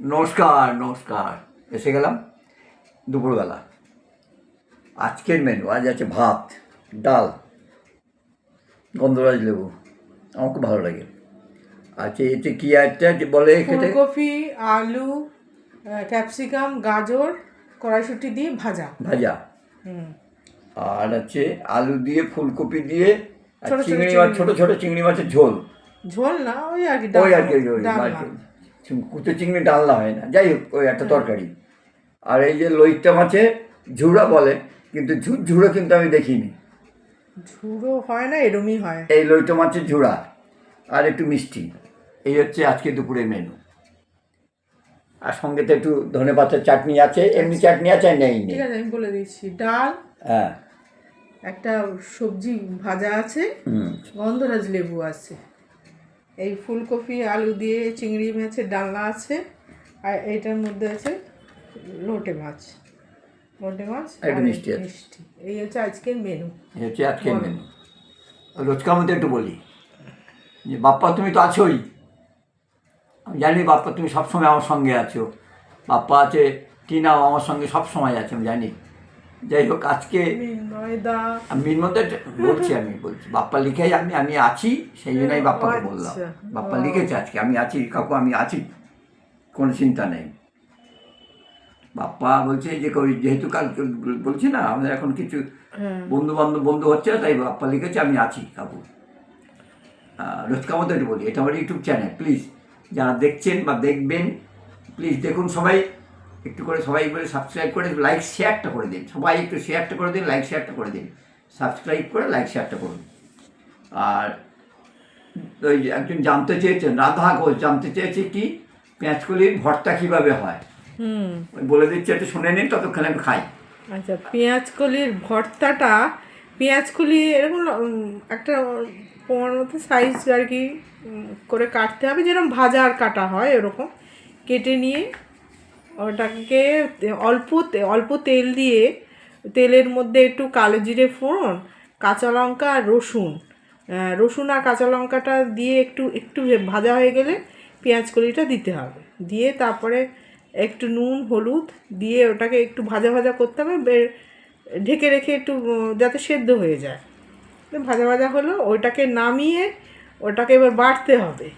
নমস্কার নমস্কার। এসে গেলাম দুপুরবেলা। আজকের মেনু আজ আছে ভাত ডাল গন্ধরাজ লেবু। আমার খুব ভালো লাগে। আচ্ছা এতে কি যে বলে খেতে? ফুলকপি আলু ক্যাপসিকাম গাজর কড়াইশুটি দিয়ে ভাজা। ভাজা। আর আছে আলু দিয়ে ফুলকপি দিয়ে চিংড়ি মাছ ছোটো ছোটো চিংড়ি মাছের ঝোল। ঝোল না ওই আর কি ওই আর কি কুচো চিংড়ি ডালনা হয় না। যাই হোক ওই একটা তরকারি। আর এই যে লইট্টা মাছে ঝুড়া বলে কিন্তু ঝুড়ো কিন্তু আমি দেখিনি। ঝুড়ো হয় না এরমই হয়। এই লইট্টা মাছের ঝুড়া আর একটু মিষ্টি। এই হচ্ছে আজকে দুপুরের মেনু আর সঙ্গে তো একটু ধনে পাতার চাটনি আছে এমনি চাটনি আছে আর নেই। ঠিক আছে আমি বলে দিচ্ছি। ডাল হ্যাঁ। একটা সবজি ভাজা আছে গন্ধরাজ লেবু আছে। এই ফুলকপি আলু দিয়ে চিংড়ি মাছের ডালনা আছে। আর এইটার মধ্যে আছে লোটে মাছ। লোটে মাছ মিষ্টি মিষ্টি। এই হচ্ছে আজকের মেনু এই হচ্ছে আজকের মেনু রোজকার মধ্যে একটু বলি। যে বাপ্পা তুমি তো আছোই। আমি জানি বাপ্পা তুমি সবসময় আমার সঙ্গে আছো। বাপ্পা আছে টিনাও আমার সঙ্গে সব সময় আছে আমি জানি। যাই হোক আজকে এর বলছি আমি বলছি। বাপ্পা লিখে আমি আমি আছি সেই জন্য আমি বাপ্পাকে বললাম। আচ্ছা। বাপ্পা লিখেছে আজকে আমি আছি কাকু আমি আছি। কোনো চিন্তা নেই। বাপ্পা বলছে যে কই যেহেতু কাল বলছি না আমাদের এখন কিছু হ্যাঁ। বন্ধু বান্ধব বন্ধু হচ্ছে না, তাই বাপ্পা লিখেছে আমি আছি কাকু। রোজকার মতো একটু বলি এটা আমার ইউটিউব চ্যানেল প্লিজ। যারা দেখছেন বা দেখবেন প্লিজ দেখুন সবাই। একটু করে সবাই বলে সাবস্ক্রাইব করে লাইক শেয়ারটা করে দিন। সবাই একটু শেয়ারটা করে দিন লাইক শেয়ারটা করে দিন। সাবস্ক্রাইব করে লাইক শেয়ারটা করুন। আর ওই একজন জানতে চেয়েছেন রাধা ঘোষ জানতে চেয়েছে কি পেঁয়াজকলির ভর্তা কীভাবে হয়? হুম। বলে দিচ্ছে একটু শুনে নিন ততক্ষণে আমি খাই। আচ্ছা পেঁয়াজকলির ভর্তাটা পেঁয়াজকলি এরকম একটা তোমার মতো সাইজ আর কি করে কাটতে হবে যেরকম ভাজা আর কাটা হয় এরকম কেটে নিয়ে ওটাকে অল্প অল্প তেল দিয়ে, তেলের মধ্যে একটু কালো জিরে ফোড়ন, কাঁচা লঙ্কা আর রসুন। রসুন আর কাঁচা লঙ্কাটা দিয়ে একটু একটু ভাজা হয়ে গেলে পেঁয়াজ কলিটা দিতে হবে। দিয়ে তারপরে একটু নুন, হলুদ দিয়ে ওটাকে একটু ভাজা ভাজা করতে হবে ঢেকে রেখে একটু যাতে সেদ্ধ হয়ে যায়। ভাজা ভাজা হলো, ওইটাকে নামিয়ে ওটাকে এবার বাড়তে হবে।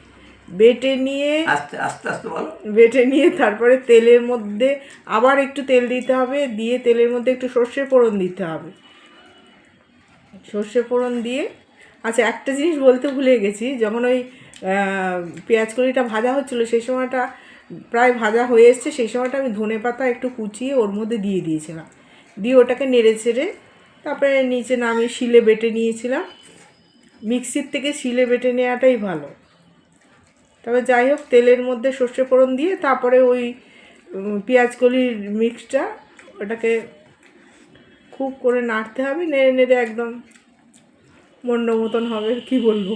বেটে নিয়ে আস্তে আস্তে আস্তে বলো। বেটে নিয়ে তারপরে তেলের মধ্যে আবার একটু তেল দিতে হবে দিয়ে তেলের মধ্যে একটু সর্ষে ফোড়ন দিতে হবে। সর্ষে ফোড়ন দিয়ে আচ্ছা একটা জিনিস বলতে ভুলে গেছি যখন ওই পেঁয়াজ কড়িটা ভাজা হচ্ছিল সেই সময়টা প্রায় ভাজা হয়ে এসছে সেই সময়টা আমি ধনে পাতা একটু কুচিয়ে ওর মধ্যে দিয়ে দিয়েছিলাম। দিয়ে ওটাকে নেড়ে ছেড়ে তারপরে নিচে নামিয়ে শিলে বেটে নিয়েছিলাম। মিক্সির থেকে শিলে বেটে নেওয়াটাই ভালো। তবে যাই হোক তেলের মধ্যে সর্ষে ফোড়ন দিয়ে তারপরে ওই উম, পেঁয়াজ কলির মিক্সটা ওটাকে খুব করে নাড়তে হবে নেড়ে নেড়ে একদম মন্ড মতন হবে কি বলব?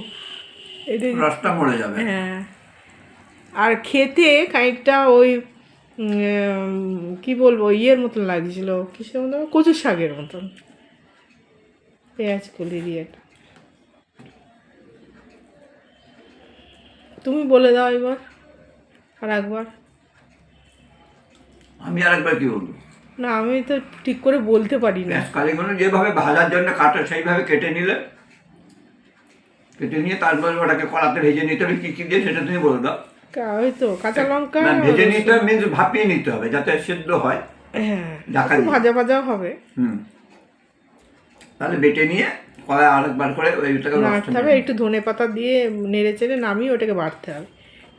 এটাই রসটা মরে যাবে। হ্যাঁ। আর খেতে খানিকটা ওই কি বলব ইয়ের মতন লাগছিল কিসের মতন? কচু শাকের মতন। পেঁয়াজ কলি দিয়ে তুমি বলে দাও এবার আর একবার। আমি আর একবার কি বলব? না আমি তো ঠিক করে বলতে পারি না। কালিগুলো যেভাবে ভাজার জন্য কাটা সেইভাবে কেটে নিলে। কেটে নিয়ে তারপর ওটাকে কড়াতে ভেজে নিতে হবে কী কী দিয়ে সেটা তুমি বলে দাও। ওই তো কাঁচা লঙ্কা ভেজে নিতে হবে মিন্স ভাপিয়ে নিতে হবে যাতে সেদ্ধ হয়। হ্যাঁ ভাজা ভাজাও হবে। হুম। তাহলে বেটে নিয়ে কড়াই আরেকবার করে ওইটাকে নাড়তে হবে একটু ধনে পাতা দিয়ে নেড়ে চেড়ে নামিয়ে ওটাকে বাড়তে হবে।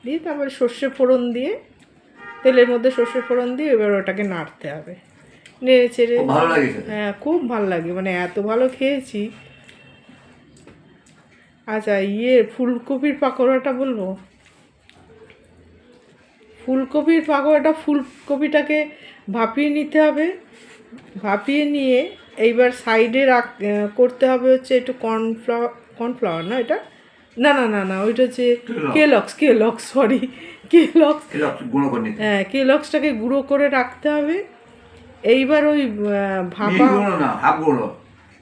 দিয়ে তারপরে সর্ষে ফোড়ন দিয়ে তেলের মধ্যে সর্ষে ফোড়ন দিয়ে এবার ওটাকে নাড়তে হবে। নেড়ে চেড়ে ভালো লাগে হ্যাঁ খুব ভালো লাগে। মানে এত ভালো খেয়েছি। আচ্ছা ইয়ে ফুলকপির পাকোড়াটা বলব? ফুলকপির পাকোড়াটা ফুলকপিটাকে ভাপিয়ে নিতে হবে। ভাপিয়ে নিয়ে এইবার সাইডে রাখ করতে হবে হচ্ছে একটু কর্নফ্লাওয়ার কর্নফ্লাওয়ার না এটা? না না না না ওইটা হচ্ছে কেলক্স কেলক্স সরি কেলক্স হ্যাঁ কেলক্সটাকে গুঁড়ো করে রাখতে হবে। এইবার ওই ভাপা গুঁড়ো হাফ গুঁড়ো।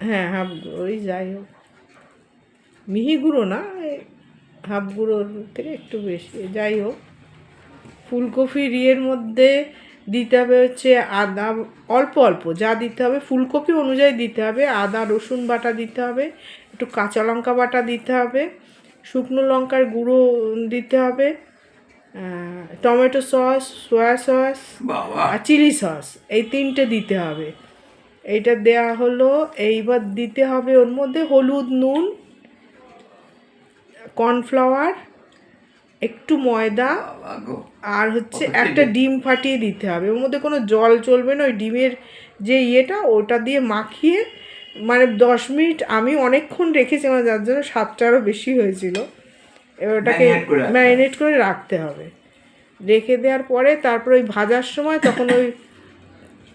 হ্যাঁ হাফ ওই যাই হোক। মিহি গুঁড়ো না হাফ গুঁড়োর থেকে একটু বেশি। যাই হোক ফুলকপির ইয়ের মধ্যে দিতে হবে হচ্ছে আদা অল্প অল্প যা দিতে হবে ফুলকপি অনুযায়ী দিতে হবে আদা রসুন বাটা দিতে হবে একটু কাঁচা লঙ্কা বাটা দিতে হবে শুকনো লঙ্কার গুঁড়ো দিতে হবে টমেটো সস সয়া সস আর চিলি সস এই তিনটে দিতে হবে। এইটা দেয়া হলো এইবার দিতে হবে ওর মধ্যে হলুদ নুন কর্নফ্লাওয়ার একটু ময়দা আর হচ্ছে একটা ডিম ফাটিয়ে দিতে হবে। ওর মধ্যে কোনো জল চলবে না। ওই ডিমের যে ইয়েটা ওটা দিয়ে মাখিয়ে মানে দশ মিনিট আমি অনেকক্ষণ রেখেছি আমার যার জন্য স্বাদটারও বেশি হয়েছিল। এবার ওটাকে। ম্যারিনেট করে রাখতে হবে। রেখে দেওয়ার পরে তারপর ওই ভাজার সময় তখন ওই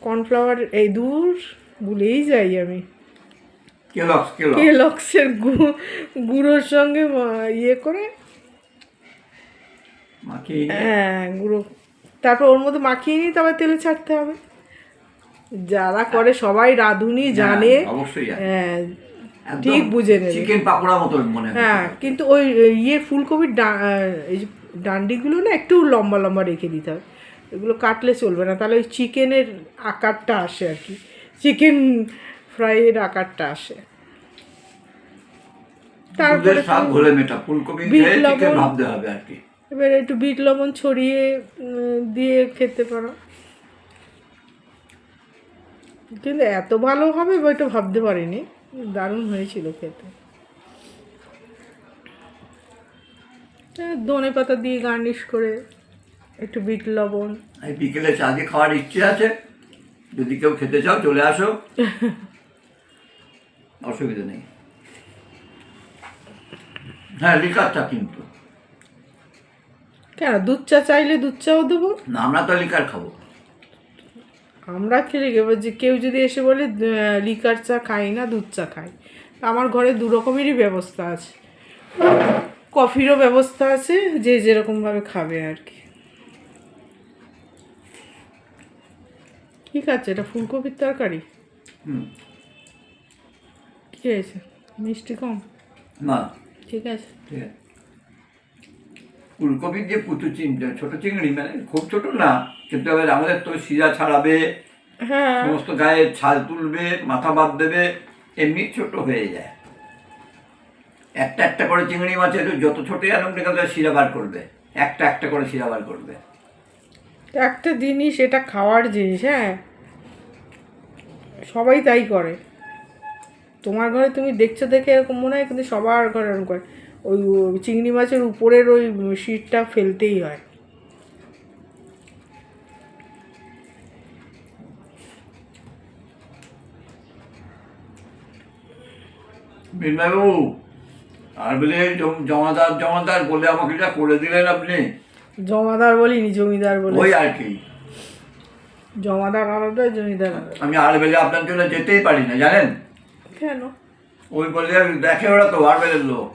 কর্নফ্লাওয়ার এই দূর ভুলেই যাই আমি। কেলক্স কেলক্স কেলক্সের গুঁড়োর সঙ্গে ইয়ে করে মাখিয়ে হ্যাঁ গুঁড়ো। তারপর ওর মধ্যে মাখিয়ে নিয়ে তারপর তেলে ছাড়তে হবে। যারা করে সবাই রাঁধুনি জানে। হ্যাঁ, অবশ্যই হ্যাঁ ঠিক বুঝে নেবে। চিকেন পাকোড়া মতো মনে হ্যাঁ। কিন্তু ওই ইয়ে ফুলকপির ডান্ডিগুলো না একটু লম্বা লম্বা রেখে দিতে হবে। এগুলো কাটলে চলবে না। তাহলে ওই চিকেনের আকারটা আসে আর কি। চিকেন ফ্রাইয়ের আকারটা আসে। তারপরে ফুলকপি ভাবতে হবে আর কি। এবার একটু বিট লবণ ছড়িয়ে দিয়ে খেতে পারো। কিন্তু এত ভালো হবে বা এটা ভাবতে পারিনি। দারুণ হয়েছিল খেতে। ধনে পাতা দিয়ে গার্নিশ করে একটু বিট লবণ। এই বিকেলে চা দিয়ে খাওয়ার ইচ্ছে আছে। যদি কেউ খেতে চাও চলে আসো। অসুবিধা নেই। হ্যাঁ লিকার চা কিন্তু। কেন? দুধ চা চাইলে দুধ চাও দেবো? না আমরা তো লিকার খাব। আমরা খেলে এবার যে কেউ যদি এসে বলে লিকার চা খাই না দুধ চা খাই। আমার ঘরে দু রকমেরই ব্যবস্থা আছে। কফিরও ব্যবস্থা আছে যে যেরকমভাবে খাবে আর কি। ঠিক আছে এটা ফুলকপির তরকারি? কি হয়েছে? মিষ্টি কম? না। ঠিক আছে। ঠিক আছে। ফুলকপির যে পুচু চিংড়ি ছোটো চিংড়ি মানে খুব ছোট না কিন্তু এবার আমাদের তো শিরা ছাড়াবে হ্যাঁ। সমস্ত গায়ে ছাল তুলবে মাথা বাদ দেবে এমনি ছোট হয়ে যায়। একটা একটা করে চিংড়ি মাছের যত ছোটই আনুক না কেন শিরা বার করবে একটা একটা করে শিরা বার করবে। একটা জিনিস এটা খাওয়ার জিনিস হ্যাঁ। সবাই তাই করে। তোমার ঘরে তুমি দেখছ দেখে এরকম মনে হয় কিন্তু সবার ঘরে এরকম করে। ওই চিংড়ি মাছের উপরের ওই শীটটা ফেলতেই হয়। বিনয়বাবু আর বলে জমাদার জমাদার বলে আমাকে যা করে দিলেন আপনি। জমাদার বলিনি জমিদার বলে ওই আর কি। জমাদার আলাদা জমিদার আমি আর বেলে আপনার জন্য যেতেই পারি না জানেন? কেন? ওই বলে দেখে ওরা তো আর লোক।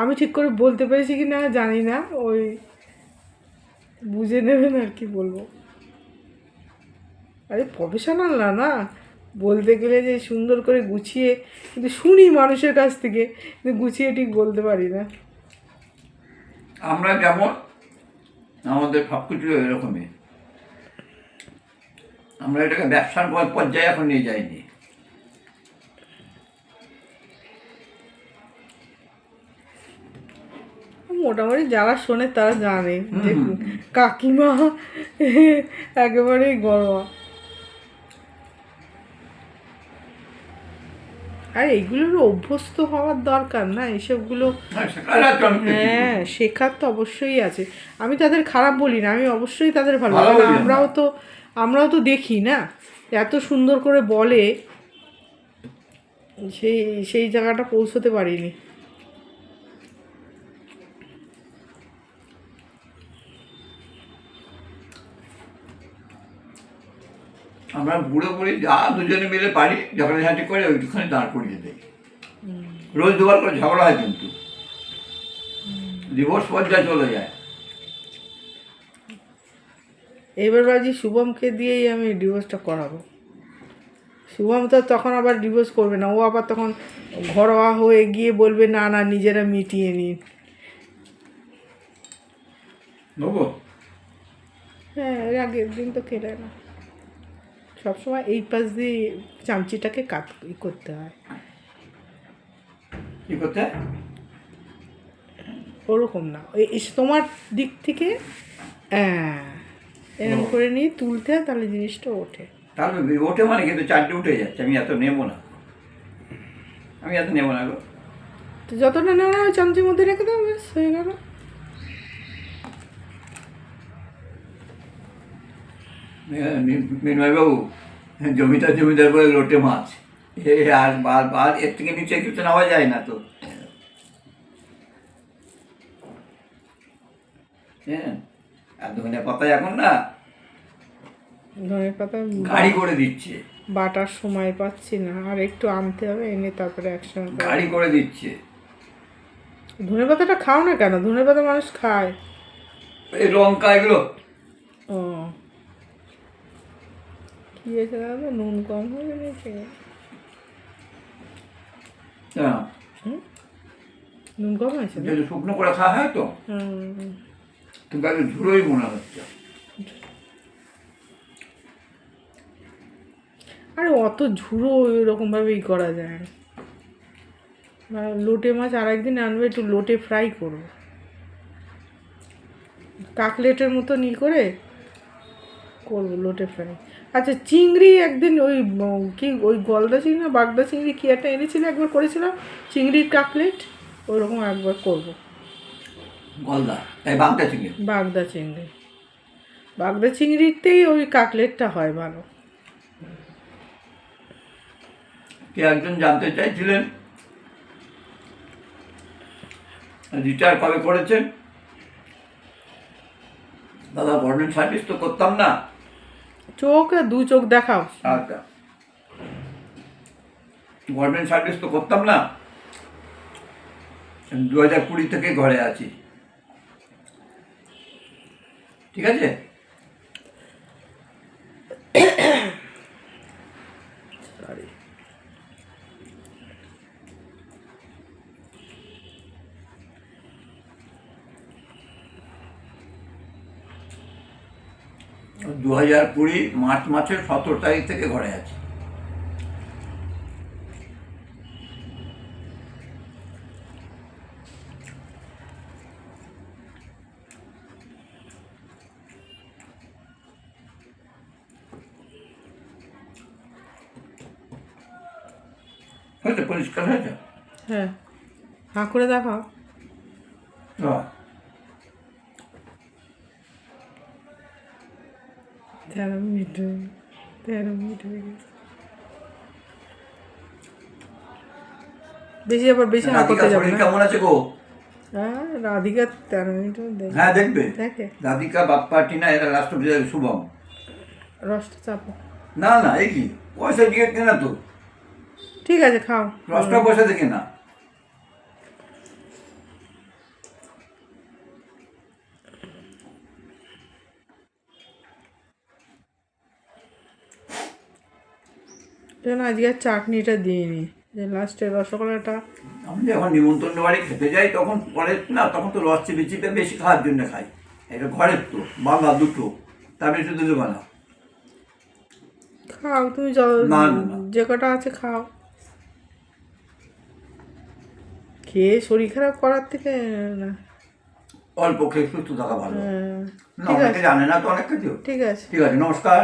আমি ঠিক করে বলতে পেরেছি কি না জানি না ওই বুঝে নেবেন আর কি বলব। আরে প্রফেশনাল না না বলতে গেলে যে সুন্দর করে গুছিয়ে কিন্তু শুনি মানুষের কাছ থেকে কিন্তু গুছিয়ে ঠিক বলতে পারি না। আমরা যেমন আমাদের সব কিছু এরকমই। আমরা এটাকে ব্যবসার পর্যায়ে এখন নিয়ে যাইনি। মোটামুটি যারা শোনে তারা জানে যে কাকিমা একেবারেই গরমা আর এইগুলোর অভ্যস্ত হওয়ার দরকার না এইসবগুলো হ্যাঁ, শেখার তো অবশ্যই আছে। আমি তাদের খারাপ বলি না আমি অবশ্যই তাদের ভালো। আমরাও তো আমরাও তো দেখি না? এত সুন্দর করে বলে সেই সেই জায়গাটা পৌঁছতে পারিনি। আমরা বুড়ো বুড়ি যা দুজনে মিলে পারি ঝগড়াঝাটি করে ওইটুখানে দাঁড় করিয়ে দেয় রোজ দুবার করে ঝগড়া হয় কিন্তু। ডিভোর্স পর্যায়ে চলে যায়। এবার বাজি শুভমকে দিয়েই আমি ডিভোর্সটা করাবো। শুভম তো তখন আবার ডিভোর্স করবে না ও আবার তখন ঘরোয়া হয়ে গিয়ে বলবে না না নিজেরা মিটিয়ে নিন। হ্যাঁ এর আগের দিন তো খেলে না। সবসময় এই পাশ দিয়ে চামচিটাকে কাট করতে হয়। কি করতে? ওরকম না। তোমার দিক থেকে হ্যাঁ এরকম করে নিয়ে তুলতে তাহলে জিনিসটা ওঠে। তাহলে ওঠে মানে কিন্তু চারটে উঠে যাচ্ছে আমি এত নেব না। আমি এত নেব না গো। তো যতটা নেওয়া হয় চামচির মধ্যে রেখে দাও ব্যাস হয়ে গেল। মিনময়বাবু জমিদার জমিদার বলে লোটে মাছ। এ আর বার বার এর থেকে নিচে কিছু নেওয়া যায় না তো। হ্যাঁ। আর ধনে পাতা এখন না ধনে পাতা গাড়ি করে দিচ্ছে। বাটার সময় পাচ্ছি না। আর একটু আনতে হবে এনে তারপরে একসঙ্গে গাড়ি করে দিচ্ছে। ধনে পাতাটা খাও না কেন? ধনে পাতা মানুষ খায়। এই লঙ্কা এগুলো। ও। কি হয়েছে দাদা? নুন কম হয়ে গেছে। নুন কম হয়েছে? শুকনো করে খাওয়া হয় তো। হুম। কিন্তু একটু ঝুড়োই মনে হচ্ছে। আরে অত ঝুড়ো এরকমভাবেই করা যায় না। লোটে মাছ আর একদিন আনবে, একটু লোটে ফ্রাই করব। কাকলেটের মতো ই করে করব লোটে ফ্রাই। আচ্ছা চিংড়ি একদিন ওই কি ওই গলদা চিংড়ি না বাগদা চিংড়ি কি একটা এনেছিল একবার করেছিলাম? চিংড়ির কাকলেট, ওরকম একবার করব। গলদা তাই বামটা চিংড়ি? বাগদা চিংড়ি। বাগদা চিংড়িতেই ওই কাকলেটটা হয় ভালো। কে একজন জানতে চাইছিলেন? রিটায়ার কবে করেছেন? দাদা গভর্নমেন্ট সার্ভিস তো করতাম না। চোখ দু চোখ দেখাও। আচ্ছা। গভর্নমেন্ট সার্ভিস তো করতাম না। দু হাজার কুড়ি থেকে ঘরে আছি। ঠিক আছে? দু হাজার কুড়ি মার্চ মাসের সতেরো তারিখ থেকে ঘরে আছি। হয়েছে পরিষ্কার হয়েছে? হ্যাঁ। হাঁ করে দেখাও। তেরো মিনিট তেরো মিনিট হয়ে গেছে। বেশি আবার বেশি হাঁ করতে রাধিকা যাবে না। কেমন আছে গো? হ্যাঁ রাধিকা তেরো মিনিট হ্যাঁ দেখবে। দেখে। রাধিকা বাপ্পা টিনা এরা রাষ্ট্রপতি শুভম। রসটা চাপো। না না এই কি? পয়সা দিয়ে কেনা তো। ঠিক আছে খাও। দশটা পয়সা দেখি না। আজকে আর চাটনিটা দিইনি। যে লাস্টে রসগোল্লাটা। আমি যখন নিমন্ত্রণ বাড়ি খেতে যাই তখন পরে না তখন তো রস চিপে চিপে বেশি খাওয়ার জন্য খাই। এটা ঘরের তো বাংলা দুটো। তার বেশি দুটো বানা খাও তুমি না, না, না। যে কটা আছে খাও। খেয়ে শরীর খারাপ করার থেকে না। অল্প খেয়ে সুস্থ থাকা ভালো। হ্যাঁ, না ঠিক আছে। অনেকে জানে না তো অনেক কিছু ঠিক আছে। ঠিক আছে নমস্কার।